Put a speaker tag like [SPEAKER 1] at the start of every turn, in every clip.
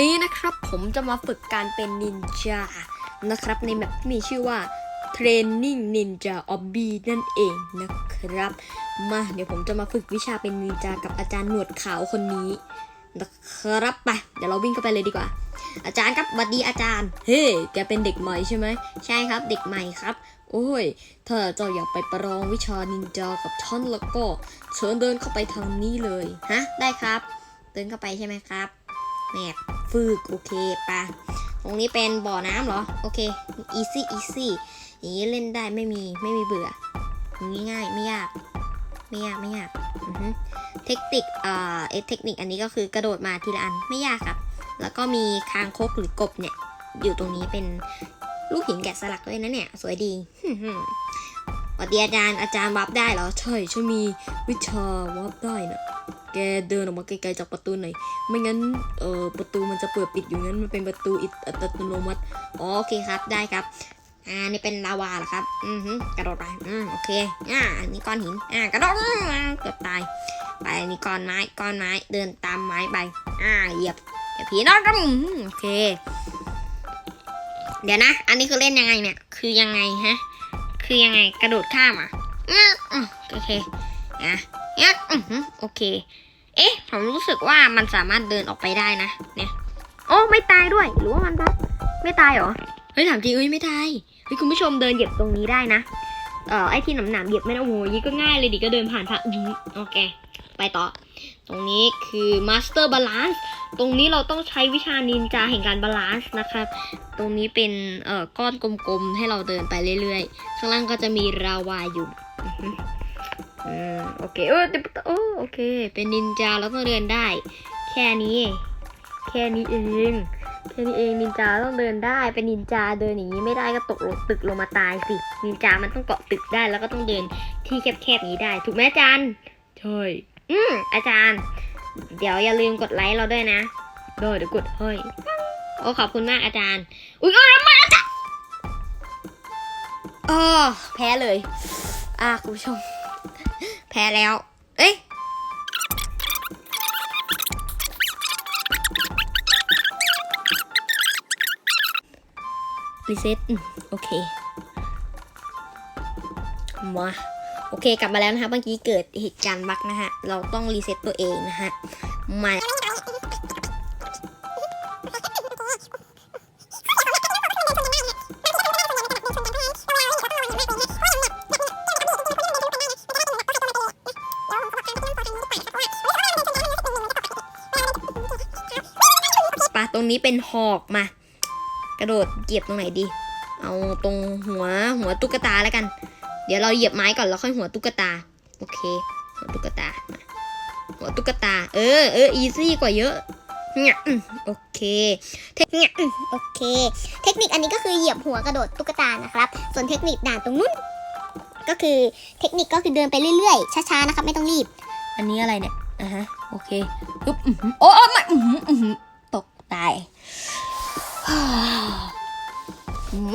[SPEAKER 1] นี้นะครับ ผมจะมาฝึกการเป็นนินจานะครับ ในแบบที่มีชื่อว่า Training Ninja Obby นั่นเองนะครับ มาเดี๋ยวผมจะมาฝึกวิชาเป็นนินจากับอาจารย์หนวดขาวคนนี้นะครับไปเดี๋ยวเราวิ่งเข้าไปเลยดีกว่า อาจารย์ครับสวัสดีอาจารย์ เฮ้แกเป็นเด็กใหม่ใช่ไหมใช่ครับ เด็กใหม่ครับ โอ้ย ถ้าเจ้าอยากไปประลองวิชานินจากับท่านแล้วก็เชิญเดินเข้าไปทางนี้เลย ฮะ ได้ครับ เดินเข้าไปใช่ไหมครับ แหมกฝึกโอเคปะตรงนี้เป็นบ่อน้ำเหรอ โอเค easy easy อย่างนี้เล่นได้ไม่มีไม่มีเบื่องนี้ง่ายไม่ยาก ไม่ยากไม่ยากเทคนิคเอ่อเทคนิคอันนี้ก็คือกระโดดมาทีละอันไม่ยากครับ แล้วก็มีคางคกหรือกบเนี่ย อยู่ตรงนี้เป็นลูกหินแกะสลักด้วยนะเนี่ย สวยดี วัสดีอาจารย์อาจารย์วับได้เหรอใช่ฉันมีวิชาวับได้นะแกเดินออกมาไกลๆจากประตูหน่อยไม่งั้นเอ่อประตูมันจะเปิดปิดอยู่งั้นมันเป็นประตูอิอัตโนมัติอ๋อโอเคครับได้ครับอ่านี่เป็นลาวาเหรอครับอือฮึกระโดดไปอืมโอเคอ่าอันนี้ก้อนหินอ่ากระโดดเกือบตายไปอันนี้ก้อนไม้ก้อนไม้เดินตามไม้ไปอ่าเหยียบเหยียบผีนอนอืมโอเค เดี๋ยวนะ อันนี้คือเล่นยังไงเนี่ยคือยังไงฮะ คือยังไงกระโดดข้ามอะโอเคอะเนี่ยอือโอเค เอ๊ะ ผมรู้สึกว่ามันสามารถเดินออกไปได้นะ เนี่ย โอ้ไม่ตายด้วย หรือว่ามันบั๊กไม่ตายเหรอ เฮ้ยถามจริงเอ้ยไม่ตาย เฮ้ยคุณผู้ชมเดินเหยียบตรงนี้ได้นะ เอ่อไอ้ที่หนำหนามๆเหยียบไม่ได้โอ้ยี่ก็ง่ายเลยดิก็เดินผ่านผ่านโอเค ไปต่อ ตรงนี้คือ Master Balance ตรงนี้เราต้องใช้วิชานินจาแห่งการบาลานซ์นะครับ ตรงนี้เป็นเอ่อก้อนกลมๆ ให้เราเดินไปเรื่อยๆ ข้างล่างก็จะมีราวาอยู่อืมโอเคเออโอ้โอเค เป็นนินจาเราต้องเดินได้ แค่นี้ แค่นี้เองแค่นี้เองนินจาต้องเดินได้ เป็นนินจาเดินอย่างนี้ไม่ได้ก็ตกลงตึกลงมาตายสินินจามันต้องเกาะตึกได้แล้วก็ต้องเดินที่แคบๆนี้ได้ ถูกไหมจารย์ใช่ อืมอาจารย์ เดี๋ยวอย่าลืมกดไลค์เราด้วยนะได้เดี๋ยวกดให้ยโอ้ขอบคุณมากอาจารย์ อุ้ยเอ้ยมอาจารย์อ๋อแพ้เลย อะคุณผู้ชม แพ้แล้ว เอ้ยรีเซ็ตโอเค มา โอเคกลับมาแล้วนะคะเมื่อกี้เกิดเหตุการณ์บั๊กนะฮะ เราต้องรีเซ็ตตัวเองนะฮะ มาปะตรงนี้เป็นหอกมา กระโดดเหยียบตรงไหนดี เอาตรงหัวหัวตุ๊กตาแล้วกัน เดี๋ยวเราเหยียบไม้ก่อนแล้วค่อยหัวตุ๊กตา โอเค หัวตุ๊กตา หัวตุ๊กตา เออ เออ อีซี่กว่าเยอะเนี่ยโอเค เทคเนี่ย
[SPEAKER 2] โอเค เทคนิคอันนี้ก็คือเหยียบหัวกระโดดตุ๊กตานะครับ ส่วนเทคนิคด่านตรงนู้นก็คือเทคนิคก็คือเดินไปเรื่อยๆ ช้าๆ นะครับ ไม่ต้องรีบ
[SPEAKER 1] อันนี้อะไรเนี่ยอะฮะ โอเคปึ๊บโอ้ไม่ตกตาย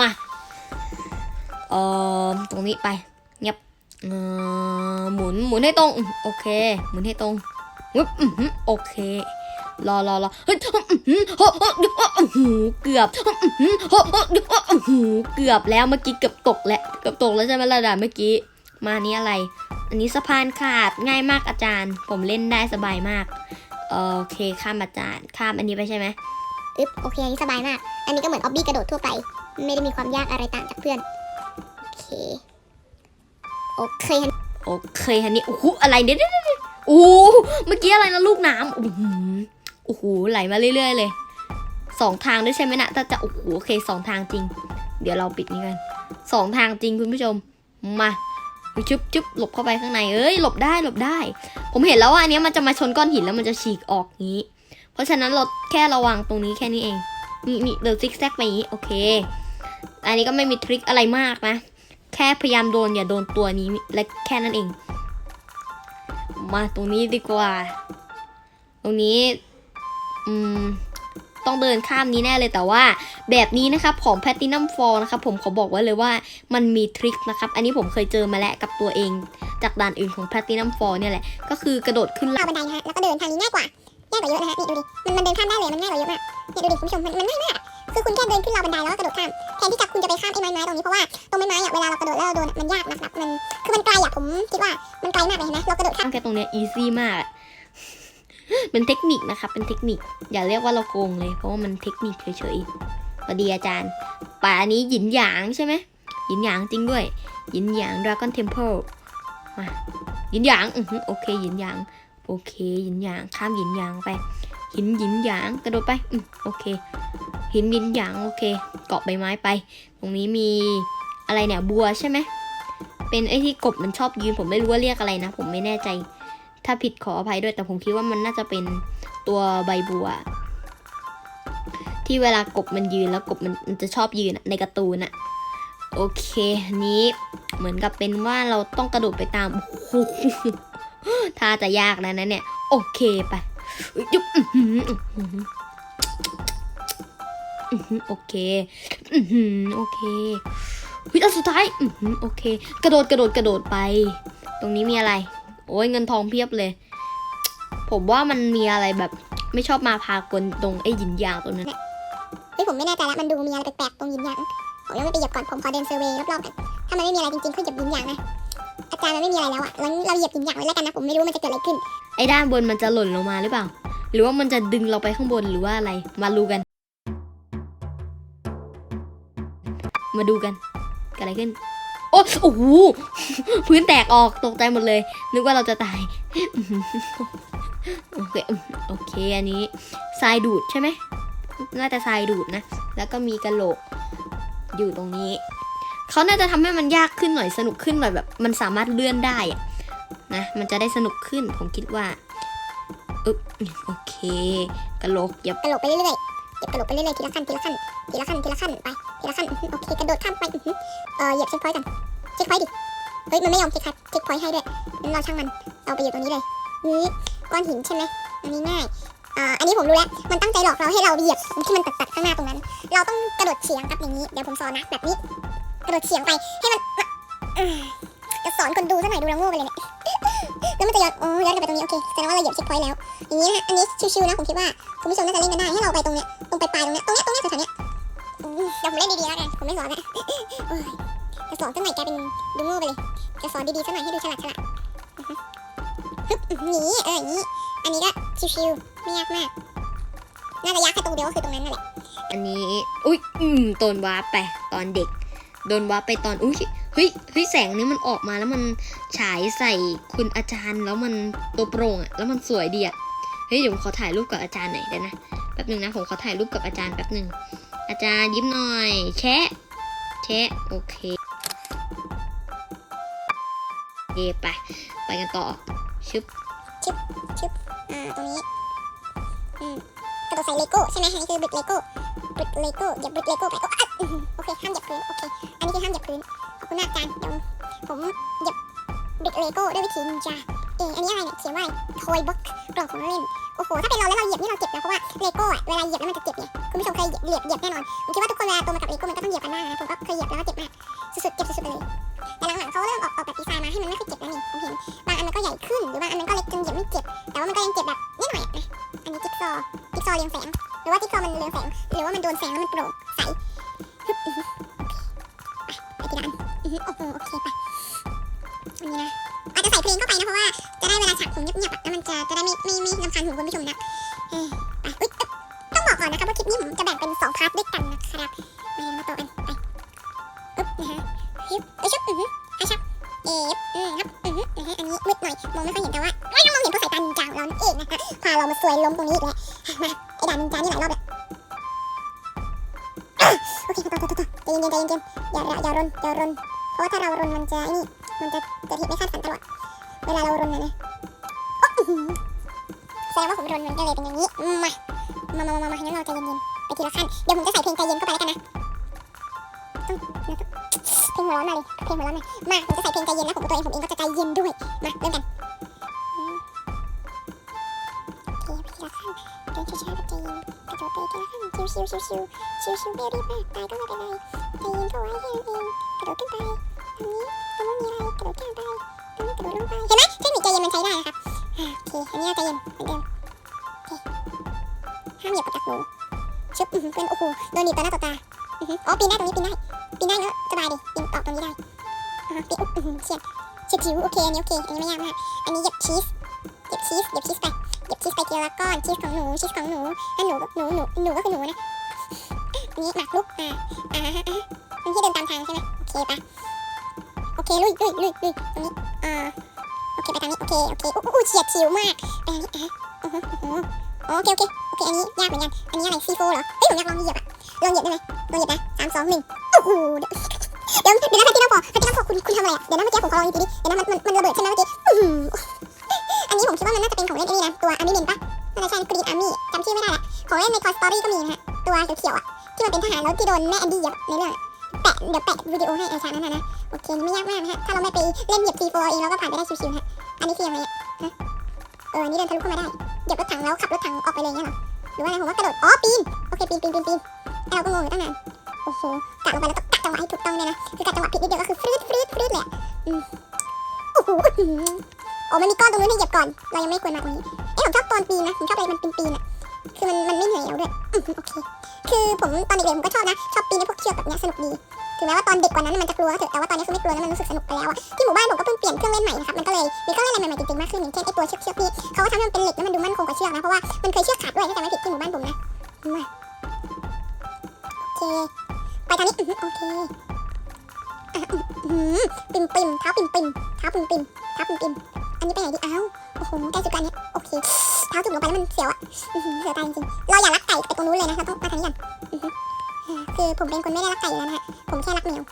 [SPEAKER 1] มา เอ่อตรงนี้ไปเงียบเอ่อหมุนหมุนให้ตรงโอเค หมุนให้ตรงวึบโอเครอรอรอเฮ้ยหือโอ้โอ้เดี๋ยวโอ้โหเกือบหือโอ้โอ้เดี๋ยวโอ้โหเกือบแล้วเมื่อกี้เกือบตกแล้วเกือบตกแล้วใช่ไหมระดับเมื่อกี้ มานี้อะไร อันนี้สะพานขาดง่ายมากอาจารย์ ผมเล่นได้สบายมาก โอเคข้ามอาจารย์ ข้ามอันนี้ไปใช่ไหม
[SPEAKER 2] อึ๊บโอเคอันนี้สบายมาก อันนี้ก็เหมือนออบบี้กระโดดทั่วไป ไม่ได้มีความยากอะไรต่างจากเพื่อน เคโอเค
[SPEAKER 1] โอเคอันนี้โอ้โหอะไรเดี๋ยวเดี๋ยวเดี๋ยวโอ้เมื่อกี้อะไรนะลูกน้ำโอ้โหไหลมาเรื่อย ๆ เลยสองทางด้วยใช่ไหมนะถ้าจะโอ้โหโอเคสองทางจริง เดี๋ยวเราปิดนี้กันสองทางจริงคุณผู้ชมมาชุบชุบหลบเข้าไปข้างในเอ้ยหลบได้หลบได้ ผมเห็นแล้วว่าอันนี้มันจะมาชนก้อนหินแล้วมันจะฉีกออกงี้ เพราะฉะนั้นเราแค่ระวังตรงนี้แค่นี้เองนี่นี่เดินซิกแซกไปอย่างนี้โอเค อันนี้ก็ไม่มีทริคอะไรมากนะ แค่พยายามโดนอย่าโดนตัวนี้และแค่นั้นเอง มาตรงนี้ดีกว่า ตรงนี้ อืม ต้องเดินข้ามนี้แน่เลยแต่ว่า แบบนี้นะครับของ Platinum 4นะครับผมขอบอกไว้เลยว่ามันมีทริคนะครับ อันนี้ผมเคยเจอมาแล้วกับตัวเอง จากด่านอื่นของ Platinum 4เนี่ยแหละ ก็คือกระโดดขึ้น
[SPEAKER 2] เอาบันไดนะฮะแล้วก็เดินทางนี้ง่ายกว่ายากกว่าเยอะนะฮะนี่ดูดิมันมันเดินข้ามได้เลยมันง่ายกว่าเยอะมากเนี่ยดูดิคุณผู้ชมมันมันง่ายมาก คือคุณแค่เดินขึ้นราวบันไดแล้วก็กระโดดข้ามแทนที่จะคุณจะไปข้ามไอ้ไม้ไม้ตรงนี้เพราะว่าตรงไม้ไม้อะเวลาเรากระโดดแล้วเราโดนอะมันยากนะครับมันคือมันไกลอะผมคิดว่ามันไกลมากเลยเห็นไหมเรากระโดดข้าม
[SPEAKER 1] ข้ามแค่ตรงเนี้ยอีซี่มากอะ เป็นเทคนิคนะครับเป็นเทคนิค อย่าเรียกว่าเราโกงเลย เพราะว่ามันเทคนิคเฉยๆพอดีอาจารย์ป่าอันนี้หยินหยางใช่ไหมหยินหยางจริงด้วย หยินหยาง Dragon Temple มาหยินหยางอือหือโอเคหยินหยาง โอเคหยินหยาง ข้ามหยินหยางไป หินหยินหยาง กระโดดไปอืมโอเค หินหินหยางโอเค เกาะใบไม้ไป ตรงนี้มีอะไรเนี่ยบัวใช่ไหมเป็นไอ้ที่กบมันชอบยืน ผมไม่รู้ว่าเรียกอะไรนะ ผมไม่แน่ใจ ถ้าผิดขออภัยด้วยแต่ผมคิดว่ามันน่าจะเป็นตัวใบบัว ที่เวลากบมันยืนแล้วกบมันจะชอบยืนในการ์ตูนอะโอเคนี้เหมือนกับเป็นว่าเราต้องกระโดดไปตามโอ้โหถ้าจะยากนะนะเนี่ย โอเคไปยุบ โอเคอื้อหือโอเควิอันสุดท้ายอื้อหือโอเค กระโดดกระโดดกระโดดไป ตรงนี้มีอะไร โอ้ยเงินทองเพียบเลย ผมว่ามันมีอะไรแบบ ไม่ชอบมาพากลตรงไอ้หยินยางตรงนั้น
[SPEAKER 2] เฮ้ยผมไม่แน่ใจแล้วมันดูมีอะไรแปลกๆตรงยินหยางผมยังไม่ไปเหยียบก่อนผมขอเดินเซอร์เวย์รอบๆกันถ้ามันไม่มีอะไรจริงๆขึ้นเหยียบยินหยางนะอาจารย์มันไม่มีอะไรแล้วอะงั้นเราเหยียบยินหยางไว้แล้วกันนะผมไม่รู้มันจะเกิดอะไรขึ้น
[SPEAKER 1] ไอ้ด้านบนมันจะหล่นลงมาหรือเปล่า หรือว่ามันจะดึงเราไปข้างบนหรือว่าอะไรมาดูกัน มาดูกันเกิดอะไรขึ้น โอ้โอ้โหพื้นแตกออกตกใจหมดเลย นึกว่าเราจะตาย โอเค โอเค อันนี้ทรายดูดใช่ไหม น่าจะทรายดูดนะ แล้วก็มีกระโหลกอยู่ตรงนี้ เขาน่าจะทำให้มันยากขึ้นหน่อย สนุกขึ้นหน่อยแบบ มันสามารถเลื่อนได้อะนะ มันจะได้สนุกขึ้น ผมคิดว่า อึ๊บ โอเค กระโหลกอย่า
[SPEAKER 2] กระโหลกไปเรื่อย เหยียบกระโหลกไปเรื่อยๆทีละขั้นทีละขั้นทีละขั้นทีละขั้นไปทีละขั้นโอเคกระโดดข้ามไปเออเหยียบเช็คพอยต์กันเช็คพอยต์ดิเฮ้ยมันไม่ยอมเช็คเช็คพอยต์ให้ด้วยงั้นเราช่างมันเราไปอยู่ตรงนี้เลยนี่ก้อนหินใช่ไหมอันนี้ง่ายอ่าอันนี้ผมรู้แล้วมันตั้งใจหลอกเราให้เราเหยียบที่มันตัดๆข้างหน้าตรงนั้น เราต้องกระโดดเฉียงครับอย่างนี้เดี๋ยวผมสอนนะแบบนี้ กระโดดเฉียงไปให้มันจะสอนคนดูซะหน่อยดูแล้วโง่ไปเลยเนี่ยแล้วมันจะย้อนโอ๋อย้อนกลับไปตรงนี้โอเคแสดงว่าเราเหยียบเช็คพอยต์แล้ว อย่างนี้นะอันนี้ชิวๆนะผมคิดว่าคุณผู้ชมน่าจะเล่นกันได้ให้เราไปตรงเนี้ย ตรงปลายตรงเนี้ยตรงเนี้ยตรงเนี้ยแถวๆเนี้ยอืมเดี๋ยวผมเล่นดีๆแล้วกันผมไม่สอนแล้วโอ้ยจะสอนซะหน่อยกลายเป็นดูโง่ไปเลย จะสอนดีๆซะหน่อยให้ดูฉลาดฉลาดฮึบหนีเอออย่างนี้ อันนี้ก็ชิวๆไม่ยากมากน่าจะยากแค่ตรงเดียวก็คือตรงนั้นนั่นแหละ
[SPEAKER 1] อันนี้ อุ้ยอืมโดนวาร์ปไปตอนเด็ก โดนวาร์ปไปตอน อุ้ยเฮ้ยเฮ้ยแสงนี้มันออกมาแล้วมันฉายใส่คุณอาจารย์แล้วมันตัวโปร่งอะแล้วมันสวยดีอะ เฮ้ยเดี๋ยวผมขอถ่ายรูปกับอาจารย์หน่อยเดี๋ยวนะแป๊บหนึ่งนะผมขอถ่ายรูปกับอาจารย์แป๊บหนึ่งอาจารย์ยิ้มหน่อย แชะแชะโอเคโอเคไปไปกันต่อชึบชึบชึบ
[SPEAKER 2] อ่าตรงนี้อืมกระโดดใส่เลโก้ใช่ไหมอันนี้คือบริกเลโก้บริกเลโก้เหยียบบริกเลโก้ไปโอ้อะโอเคห้ามเหยียบพื้นโอเคอันนี้คือห้ามเหยียบพื้นขอบคุณมากอาจารย์เดี๋ยวผมเหยียบบริกเลโก้ด้วยวิธีนินจาเอออันนี้อะไรเนี่ยเขียนว่าทอยบ็อก กล่องของเล่นโอ้โห ถ้าเป็นเราแล้วเราเหยียบนี่เราเจ็บนะ เพราะว่าเลโก้อะเวลาเหยียบแล้วมันจะเจ็บไงคุณผู้ชมเคยเหยียบเหยียบเหยียบแน่นอนผมคิดว่าทุกคนเวลาโตมากับเลโก้มันก็ต้องเหยียบกันบ้านะผมก็เคยเหยียบแล้วก็เจ็บมาก สุดๆ เจ็บสุดๆไปเลย แต่หลังๆเขาเริ่มออกออกแบบดีไซน์มาให้มันไม่ค่อยเจ็บแล้วนี่ผมเห็น บางอันมันก็ใหญ่ขึ้น หรือบางอันมันก็เล็กจนเหยียบไม่เจ็บ แต่ว่ามันก็ยังเจ็บแบบนิดหน่อยนะ อันนี้จิ๊กซอว์จิ๊กซอว์เรืองแสง หรือว่าจิ๊กซอว์มันเรืองแสง หรือว่ามันโดนแสงแล้วมันโปร่ง วยล้มตรงนี้อีกแล้วมาไอ้ด่านนินจานี่หลายรอบแล้วโอเคต่อต่อต่อต่อใจเย็นๆใจเย็นๆอย่าอย่าอย่ารนอย่ารนเพราะว่าถ้าเรารนมันจะไอ้นี่มันจะเกิดเหตุไม่คาดฝันตลอดเวลาเรารนนะนะโอ๊ะอื้อหือแสดงว่าผมรนมันก็เลยเป็นอย่างนี้มามามามามางั้นเราใจเย็นๆไปทีละขั้นเดี๋ยวผมจะใส่เพลงใจเย็นเข้าไปแล้วกันนะต้องเพลงหัวร้อนมาเลยเพลงหัวร้อนมามาผมจะใส่เพลงใจเย็นแล้วผมตัวเองผมเองก็จะใจเย็นด้วยมาเริ่มกัน ขั้นเดินช้าๆแบบใจเย็นกระโดดไปทีละขั้นชิวๆชิวๆชิวๆไม่รีบมากตายก็ไม่เป็นไรใจเย็นเข้าไว้แค่นั้นเองกระโดดขึ้นไปตรงนี้ตรงนู้นมีอะไรกระโดดข้ามไปตรงนี้กระโดดลงไปเห็นไหมเทคนิคใจเย็นมันใช้ได้นะครับโอเคอันนี้เราใจเย็นเหมือนเดิมโอเคห้ามเหยียบกับดักหนูชึบเพื่อนโอ้โหโดนหนีบต่อหน้าต่อตาอ๋อปีนได้ตรงนี้ปีนได้ปีนได้เนอะสบายดิปีนออกตรงนี้ได้อ่าปีนอุ๊บอื้อหือเฉียดเฉียดผิวโอเคอันนี้โอเคอันนี้ไม่ยากมากอันนี้เหยียบชีสเหยียบชีสเหยียบชีสไป เหยียบชีสไปทีละก้อนชีสของหนูชีสของหนูถ้าหนูหนูหนูหนูก็คือหนูนะอันนี้หมากรุกอ่าอ่าฮะอ่าฮะมันที่เดินตามทางใช่ไหมโอเคปะโอเคลุยลุยลุยลุยตรงนี้อ่าโอเคไปทางนี้โอเคโอเคอู้อู้เฉียดฉิวมากไปทางนี้อะโอ้โหโอ้โหโอเคโอเคโอเคอันนี้ยากเหมือนกันอันนี้อะไรซีโฟเหรอเฮ้ยผมอยากลองเหยียบอะลองเหยียบได้ไหมลองเหยียบนะสามสองหนึ่งโอ้โหเดี๋ยวเดี๋ยวนะพี่น้ำพอพี่น้ำพอคุณคุณทำอะไรอะเดี๋ยวนะเมื่อกี้ผมขอลองอีกทีดิเดี๋ยวนะมันมันมันระเบิดใช่ไหมเมื่อกี้ นี้ผมคิดว่ามันน่าจะเป็นของเล่นไอ้นี่นะ ตัวอาร์มี่เมนปะน่าจะใช่กรีนอาร์มี่จำชื่อไม่ได้ละ ของเล่นในคอสตอรี่ก็มีนะฮะ ตัวเขียวๆอะที่มันเป็นทหารแล้วที่โดนแม่แอนดี้เหยียบในเรื่องแปะเดี๋ยวแปะวิดีโอให้ไอ้ฉากนั้นนะนะ โอเคไม่ยากมากนะฮะ ถ้าเราไม่ไปเล่นเหยียบซีโฟเองเราก็ผ่านไปได้ชิวๆฮะ อันนี้คือยังไงอะฮะเออนนี้เดินทะลุเข้ามาได้ เหยียบรถถังแล้วขับรถถังออกไปเลยเงี้ยหรอ หรือว่าอะไรผมว่ากระโดด อ๋อ ปีน โอเค ปีนปีนปีนปีนไอ้เราก็งงอยู่ตั้งนาน โอ้โหกะลงไปแล้วต้องกะจังหวะให้ถูกต้องเนี่ยนะ คือกะจังหวะผิดนิดเดียวก็คือฟรีดฟรีดฟรีดเลยอะอืมโอ้โห โอ้มันมีก้อนตรงนู้นให้เหยียบก่อน เรายังไม่ควรมาตรงนี้ เอ๊ะผมชอบตอนปีนนะ ผมชอบอะไรมันปีนปีนอะคือมันมันไม่เหนื่อยเราด้วยอืมโอเค คือผมตอนเด็กๆผมก็ชอบนะ ชอบปีนในพวกเชือกแบบเนี้ยสนุกดี ถึงแม้ว่าตอนเด็กกว่านั้นมันจะกลัวก็เถอะ แต่ว่าตอนนี้คือไม่กลัวแล้วมันรู้สึกสนุกไปแล้วอะที่หมู่บ้านผมก็เพิ่งเปลี่ยนเครื่องเล่นใหม่นะครับ มันก็เลยมีเครื่องเล่นอะไรใหม่ๆจริงๆมากขึ้นอย่างเช่นไอตัวเชือกเชือกนี่เขาก็ทำให้มันเป็นเหล็กแล้วมันดูมั่นคงกว่าเชือกนะ เพราะว่ามันเคยเชือกขาดด้วยถ้าจำไม่ผิดที่หมู่บ้านผมนะมาโอเค ไปทางนี้โอเคอืมปิ่มปิ่มเท้าปิ่มปิ่มเท้าปิ่มปิ่มเท้าปิ่มปิ่ม อันนี้ไปไหนดีอ้าวโอ้โหใกล้สุดกันเนี่ยโอเคเท้าจุ่มลงไปแล้วมันเสียวอะเสียวตายจริงๆเราอย่ารักไก่ไปตรงนู้นเลยนะเราต้องมาทางนี้ก่อนอือหืออ่าคือผมเป็นคนไม่ได้รักไก่อยู่แล้วนะฮะผมแค่รักแมว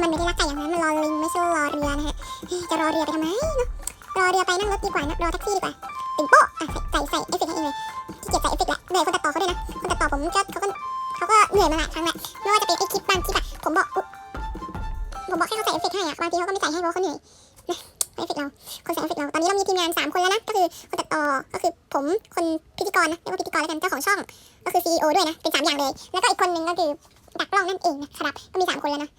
[SPEAKER 2] มันไม่ได้รักไก่อย่างนั้นมันรอลิงไม่ใช่รอเรือนะฮะจะรอเรือไปทำไมเนาะรอเรือไปนั่งรถดีกว่านะรอแท็กซี่ดีกว่าตึงโป๊ะอะใส่ใส่เอฟเฟกต์ให้เองเลยที่เกียจใส่เอฟเฟกต์ละเหนื่อยคนตัดต่อเขาด้วยนะคนตัดต่อผมก็เขาก็เขาก็เหนื่อยมาหลายครั้งแหละไม่ว่าจะเป็นไอคลิปบางคลิปอะผมบอกผมบอกให้เขาใส่เอฟเฟกต์ให้อะบางทีเขาก็ไม่ใส่ให้เพราะเขาเหนื่อยนะ เอฟเฟกเราคนใส่เอฟเฟกเรา ตอนนี้เรามีทีมงานสามคนแล้วนะ ก็คือคนตัดต่อ ก็คือผม คนพิธีกรนะเรียกว่าพิธีกรแล้วกัน เจ้าของช่อง ก็คือ CEO ด้วยนะ เป็นสามอย่างเลย แล้วก็อีกคนนึงก็คือดักกล้องนั่นเองนะครับ ก็มีสามคนแล้วนะ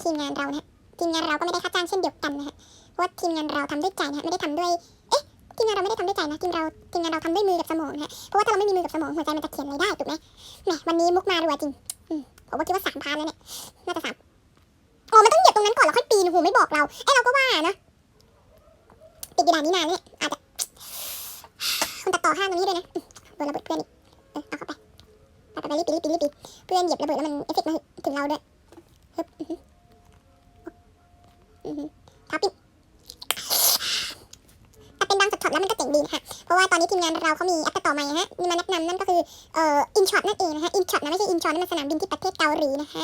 [SPEAKER 2] ทีมงานเรานะทีมงานเราก็ไม่ได้ค่าจ้างเช่นเดียวกันนะฮะ เพราะว่าทีมงานเราทำด้วยใจนะฮะไม่ได้ทำด้วย เอ๊ะ ทีมงานเราไม่ได้ทำด้วยใจนะ ทีมเรา ทีมงานเราทำด้วยมือกับสมองนะฮะเพราะว่าถ้าเราไม่มีมือกับสมองหัวใจมันจะเขียนอะไรได้ถูกไหมแหมวันนี้มุกมารัวจริงอืมผมก็คิดว่าสามพันแล้วเนี่ย น่าจะสามอ๋อมันต้องเหยียบตรงนั้นก่อนแล้วค่อยปีนโอ้โหไม่บอกเราเอ้เราก็ว่านะ ติดกีฬานี้นานเนี่ยอาจจะคนตัดต่อห้ามตรงนี้ด้วยนะโดนระเบิดเพื่อนอีกเออเอาเข้าไปไปไปไปรีบปีรีบปีรีบปีเพื่อนเหยียบระเบิดแล้วมันเอฟเฟกต์มาถึงเราด้วยฮึบอื้อหืออื้อหือทับปิดแต่เป็นบางช็อตๆแล้วมันก็เจ๋งดีนะคะเพราะว่าตอนนี้ทีมงานเราเขามีแอปตัดต่อใหม่ฮะมีมาแนะนำนั่นก็คือเอ่ออินช็อตนั่นเองนะฮะอินช็อตนะไม่ใช่อินช็อตนั่นมันสนามบินที่ประเทศเกาหลีนะฮะ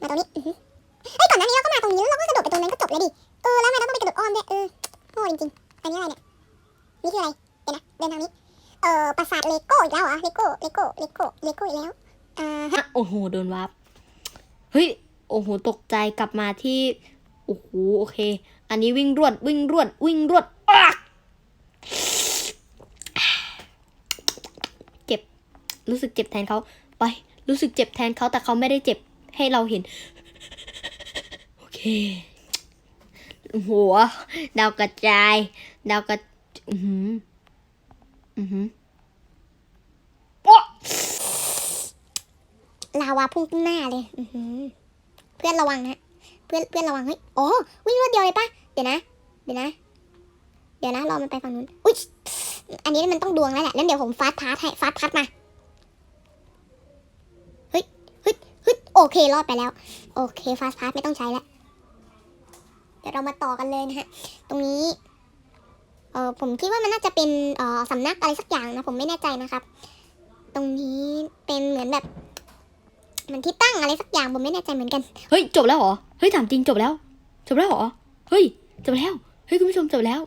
[SPEAKER 2] มาตรงนี้อื้ออเฮ้ยก่อนหน้านี้เราก็มาตรงนี้แล้วเราก็กระโดดไปตรงนั้นก็จบเลยดิเออแล้วทำไมเราต้องไปกระโดดอ้อมด้วยเออ จริงๆอันนี้อะไรเนี่ย นี่คืออะไร เดี๋ยวนะ เดินทางนี้ เอ่อ ปราสาทเลโก้อีกแล้วเหรอ เลโก้ เลโก้ เลโก้ เลโก้อีกแล้ว อ่าฮะ
[SPEAKER 1] โอ้โห โดนวับ เฮ้ย โอ้โห ตกใจกลับมาที่ โอ้โห โอเค อันนี้วิ่งรวด วิ่งรวด วิ่งรวดเจ็บ รู้สึกเจ็บแทนเขา ไป รู้สึกเจ็บแทนเขาแต่เขาไม่ได้เจ็บให้เราเห็น โอเค หัวดาวกระจาย ดาวกระอือหืออือหือโอ๊ะ
[SPEAKER 2] ลาวาพุ่งขึ้นหน้าเลย อื้อหือเพื่อนระวังนะเพื่อนเพื่อนระวังเฮ้ยโอ๋อวิ่งรวดเดียวเลยปะเดี๋ยวนะ เดี๋ยวนะ เดี๋ยวนะรอมันไปฝั่งนู้นอุ้ยอันนี้มันต้องดวงแล้วแหละแล้วเดี๋ยวผมฟาสพาร์ทให้ฟาสพาร์ทมาเฮ้ยเฮ้ยเฮ้ยโอเครอดไปแล้ว โอเคฟาสพาร์ทไม่ต้องใช้แล้ว เดี๋ยวเรามาต่อกันเลยนะฮะ ตรงนี้เออผมคิดว่ามันน่าจะเป็นเออสำนักอะไรสักอย่างนะ ผมไม่แน่ใจนะครับ ตรงนี้เป็นเหมือนแบบเหมันที่ตั้งอะไรสักอย่างผมไม่แน่ใจเหมือนกัน
[SPEAKER 1] เฮ้ยจบแล้วเหรอเฮ้ยถามจริงจบแล้ว จบแล้วเหรอเฮ้ยจบแล้วเฮ้ยคุณผู้ชมจบแล้ว